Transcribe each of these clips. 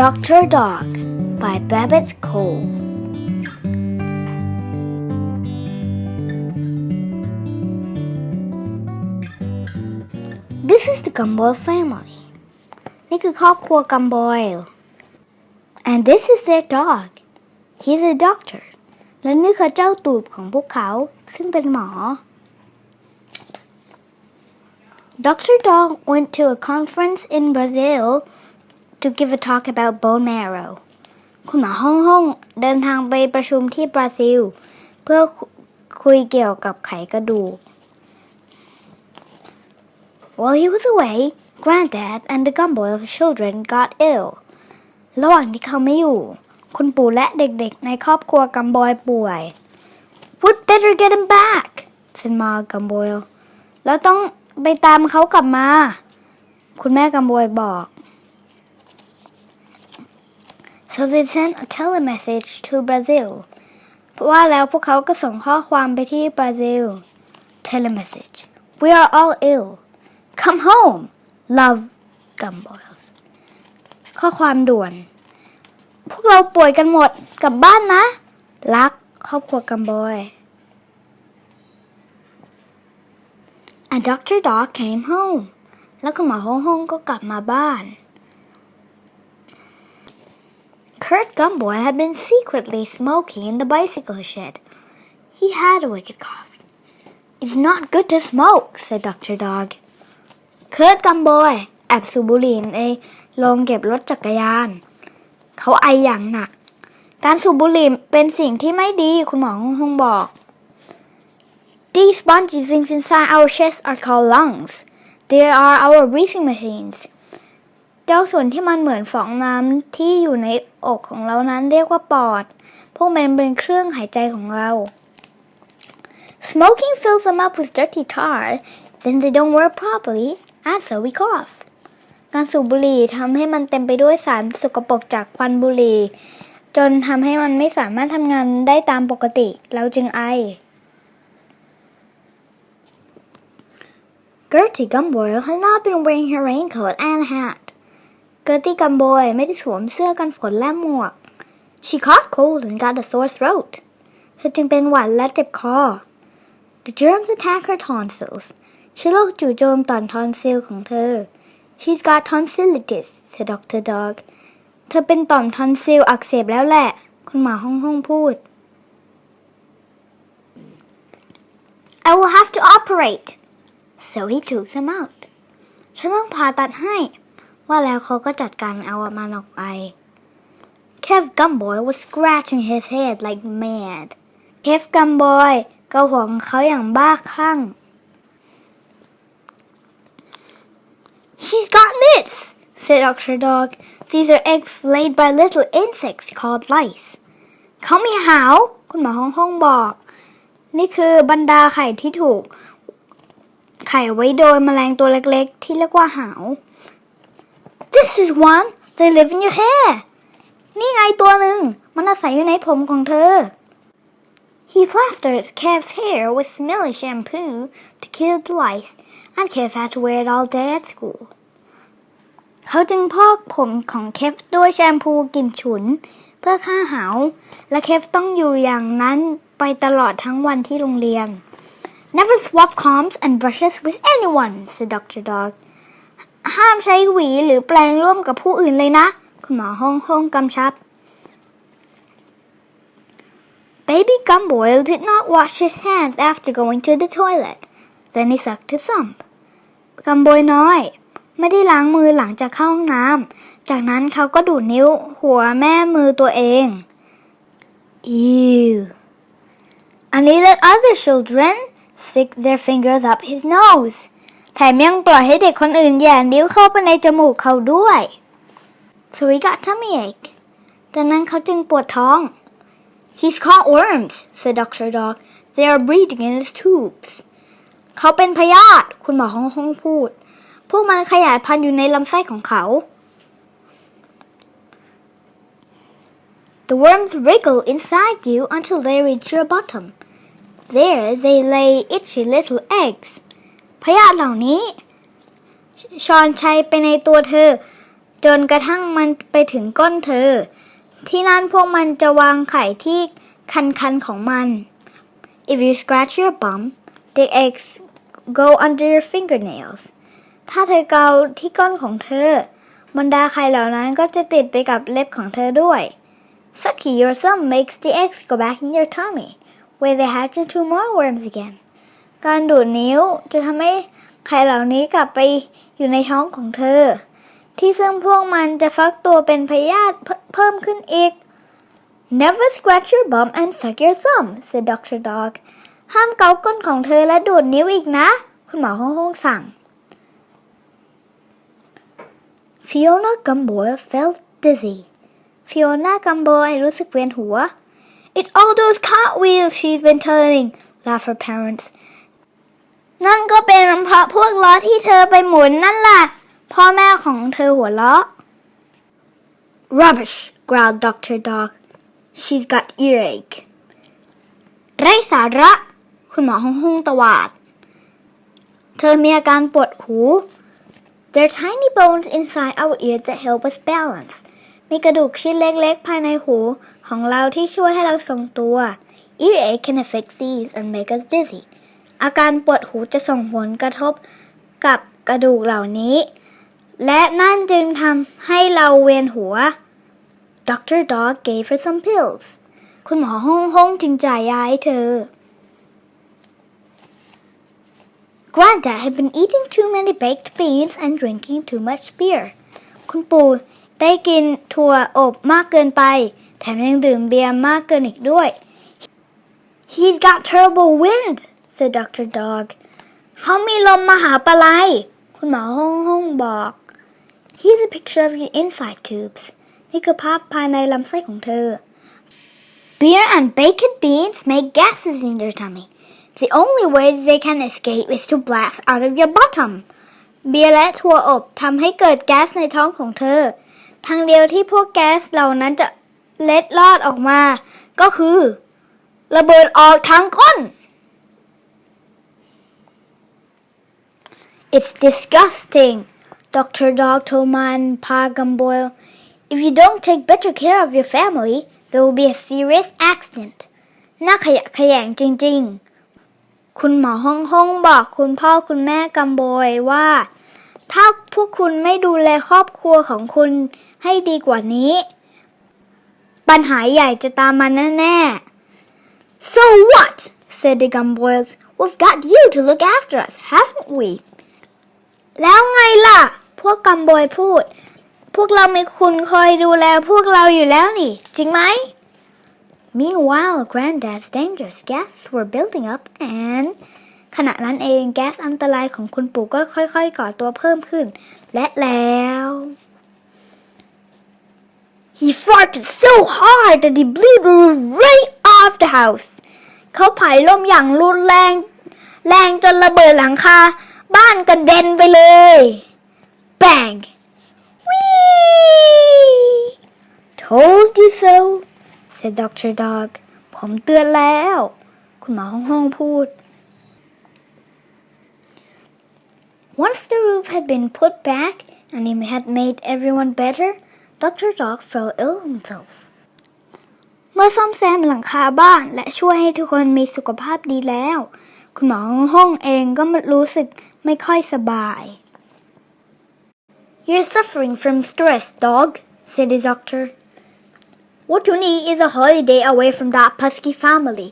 Dr. Dog by Babbitt Cole. This is the Gumball family. นี่คือครอบครัวกัมบอย and this is their dog he's a doctor และนี่คือเจ้าตูบของพวกเขา ซึ่งเป็นหมอ Dr. Dog went to a conference in Brazil to give a talk about bone marrow คุณหมอฮ่องฮ่องเดินทางไปประชุมที่บราซิล เพื่อคุยเกี่ยวกับไขกระดูก While he was away, Granddad and the Gumboil children got ill. ระหว่างที่เขาไม่อยู่ คุณปู่และเด็กๆ ในครอบครัวกัมบอยป่วย We'd better get him back สันมากัมบอยแล้วต้องไปตามเขากลับมา คุณแม่กัมบอยบอก So they sent a telemessage to Brazil เพราะว่าแล้วพวกเขาก็ส่งข้อความไปที่บราซิล Telemessage We are all ill Come home Love Gumboils ข้อความด่วน พวกเราป่วยกันหมดกลับบ้านนะ รักครอบครัวกัมบอย And Dr. Dog came home แล้วคุณหมอฮงฮงก็กลับมาบ้าน Kurt Gumboy had been secretly smoking in the bicycle shed. He had a wicked cough. It's not good to smoke, said Dr. Dog. Kurt Gumboy แอบสูบบุหรี่ในโรงเก็บรถจักรยาน เขาไออย่างหนัก การสูบบุหรี่เป็นสิ่งที่ไม่ดี คุณหมอฮงบอก These spongy things inside our chest are called lungs. They are our breathing machines. เจ้าส่วนที่มันเหมือนฟองน้ำที่อยู่ในอกของเรานั้นเรียกว่าปอด พวกมันเป็นเครื่องหายใจของเรา Smoking fills them up with dirty tar, then they don't work properly, and so we cough. การสูบบุหรี่ทำให้มันเต็มไปด้วยสารสกปรกจากควันบุหรี่ จนทำให้มันไม่สามารถทำงานได้ตามปกติ เราจึงไอ Gertie Gumboil had not been wearing her raincoat and hat. เกอร์ตี้กัมบอยไม่ได้สวมเสื้อกันฝนและหมวก She caught cold and got a sore throat. เธอจึงเป็นหวัดและเจ็บคอ The germs attack her tonsils. เชื้อโรคจู่โจมต่อนทอนซิลของเธอ She's got tonsillitis said Dr. Dog เธอเป็นต่อมทอนซิลอักเสบแล้วแหละ คุณหมอห้องห้องพูด I will have to operate so he took them out ฉันต้องผ่าตัดให้ ว่าแล้วเขาก็จัดการเอามันออกไป Kev Gumboy was scratching his head like mad Kev Gumboy เกาหัวของเขาอย่างบ้าคลั่ง She's got nits said Dr. Dog These are eggs laid by little insects called lice เขามีหาว คุณหมอห้องห้องบอก นี่คือบรรดาไข่ที่ถูก ไข่ไว้โดยแมลงตัวเล็กๆ ที่เรียกว่าหาว This is one they live in your hair นี่ไงตัวหนึ่ง มันอาศัยอยู่ในผมของเธอ He plastered Kev's hair with smelly shampoo to kill the lice and Kev had to wear it all day at school เขาจึงพอกผมของเคฟด้วยแชมพูกลิ่นฉุน เพื่อฆ่าหาว และเคฟต้องอยู่อย่างนั้นไปตลอดทั้งวันที่โรงเรียน Never swap combs and brushes with anyone said Dr. Dog ห้ามใช้หวีหรือแปรงร่วมกับผู้อื่นเลยนะ คุณหมอห้องห้องกำชับ Baby Gumboil did not wash his hands after going to the toilet. Then he sucked his thumb. กัมบอยน้อย ไม่ได้ล้างมือหลังจากเข้าห้องน้ำ จากนั้นเขาก็ดูดนิ้วหัวแม่มือตัวเอง Ew. And he let other children stick their fingers up his nose. แถมยังปล่อยให้เด็กคนอื่นแย่นิ้วเข้าไปในจมูกเขาด้วย So he got tummy ache. ดังนั้นเขาจึงปวดท้อง He's caught worms, said Dr. Dog. They are breeding in his tubes. เขาเป็นพยาธิคุณหมอห้องห้องพูด พวกมันขยายพันธุ์อยู่ในลำไส้ของเขา The worms wriggle inside you until they reach your bottom. There they lay itchy little eggs. พยาธิเหล่านี้ ชอนชัยไปในตัวเธอ จนกระทั่งมันไปถึงก้นเธอ ที่นั่นพวกมันจะวางไข่ที่คันๆของมัน If you scratch your bum, the eggs go under your fingernails. ถ้าเธอเกาที่ก้นของเธอบรรดาไข่เหล่านั้นก็จะติดไปกับเล็บของเธอด้วย Sucky your thumb makes the eggs go back in your tummy, where they hatch into more worms again. การดูดนิ้วจะทำให้ไข่เหล่านี้กลับไปอยู่ในท้องของเธอ ที่ซึ่งพวกมันจะฟักตัวเป็นพยาธิเพิ่มขึ้นอีก Never scratch your bum and suck your thumb said Dr. Dog ห้ามเกาก้นของเธอและดูดนิ้วอีกนะ คุณหมอห้องห้องสั่ง Fiona Gumboil felt dizzy. Fiona Gumboil รู้สึกเวียนหัว It's all those cartwheels she's been telling, laughed her parents. นั่นก็เป็นเพราะพวกล้อที่เธอไปหมุนนั่นล่ะ พ่อแม่ของเธอหัวเราะ Rubbish, growled Dr. Dog. She's got earache. ไร้สาระ คุณหมอห้องห้องตวาด เธอมีอาการปวดหู There are tiny bones inside our ears that help us balance. มีกระดูกชิ้นเล็กๆ ภายในหูของเราที่ช่วยให้เราทรงตัว Earache can affect these and make us dizzy. อาการปวดหูจะส่งผลกระทบกับกระดูกเหล่านี้ และนั่นจึงทำให้เราเวียนหัว Dr. Dog gave her some pills. คุณหมอห้องห้องจึงจ่ายยาให้เธอ Granddad had been eating too many baked beans and drinking too much beer. คุณปู่ได้กินถั่วอบมากเกินไป แถมยังดื่มเบียร์มากเกินอีกด้วย He's got terrible wind said Dr. Dog เขามีลมมหาปลายคุณหมอห้องห้องบอก Here's a picture of your inside tubes นี่คือภาพภายในลำไส้ของเธอ Beer and baked beans make gases in your tummy. The only way they can escape is to blast out of your bottom. เบียร์และถั่วอบทำให้เกิดแก๊สในท้องของเธอ ทางเดียวที่พวกแก๊สเหล่านั้นจะเล็ดลอดออกมา ก็คือ ระเบิดออกทางก้น It's disgusting, Dr. Dog told Man Pa Gumboil. If you don't take better care of your family, there will be a serious accident. น่าขยะแขยงจริงๆ คุณหมอห้องห้องบอกคุณพ่อคุณแม่กัมโบยว่า ถ้าพวกคุณไม่ดูแลครอบครัวของคุณให้ดีกว่านี้ ปัญหาใหญ่จะตามมาแน่ๆ So what? said the Gumboils. We've got you to look after us, haven't we? แล้วไงล่ะ พวกกัมโบยพูด พวกเรามีคุณคอยดูแลพวกเราอยู่แล้วนี่ จริงไหม Meanwhile, Granddad's dangerous gas were building up and ขณะนั้นเองแก๊สอันตรายของคุณปู่ก็ค่อยๆ ก่อตัวเพิ่มขึ้น และแล้ว He farted so hard that he blew the roof right off the house เขาผายลมอย่างรุนแรง แรงจนระเบิดหลังคา บ้านกระเด็นไปเลย Bang! Whee! Told you so, said Dr. Dog. ผมเตือนแล้ว คุณหมอห้องห้องพูด Once the roof had been put back and he had made everyone better, Dr. Dog fell ill himself. เมื่อซ่อมแซมหลังคาบ้านและช่วยให้ทุกคนมีสุขภาพดีแล้ว คุณหมอห้องเองก็รู้สึกไม่ค่อยสบาย You're suffering from stress, dog, said the doctor. What you need is a holiday away from that pesky family.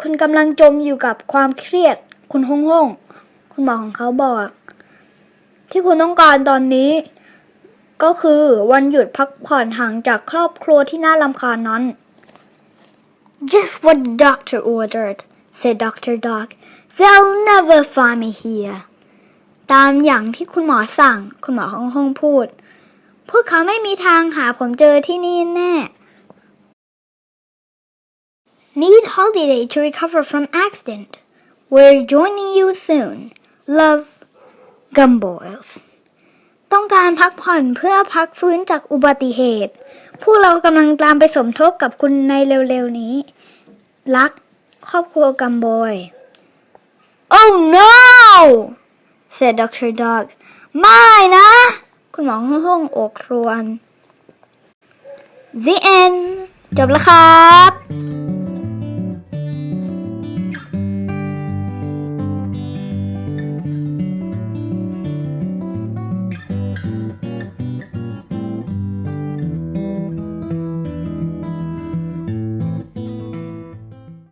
คุณกำลังจมอยู่กับความเครียด คุณห้องห้องคุณหมอของเขาบอก ที่คุณต้องการตอนนี้ ก็คือวันหยุดพักผ่อนห่างจากครอบครัวที่น่ารำคาญนั้น Just what the doctor ordered, said Dr. Dog. They'll never find me here. ตามอย่างที่คุณหมอสั่ง คุณหมอห้องห้องพูด พวกเขาไม่มีทางหาผมเจอที่นี่แน่ Need holiday to recover from accident. We're joining you soon. Love, Gumboils. ต้องการพักผ่อนเพื่อพักฟื้นจากอุบัติเหตุ พวกเรากำลังตามไปสมทบกับคุณในเร็วๆนี้ รัก ครอบครัวกัมโบย Oh no! said Dr. Dog. ไม่นะ คุณหมอห้องห้องโอกครวน The end จบแล้วครับ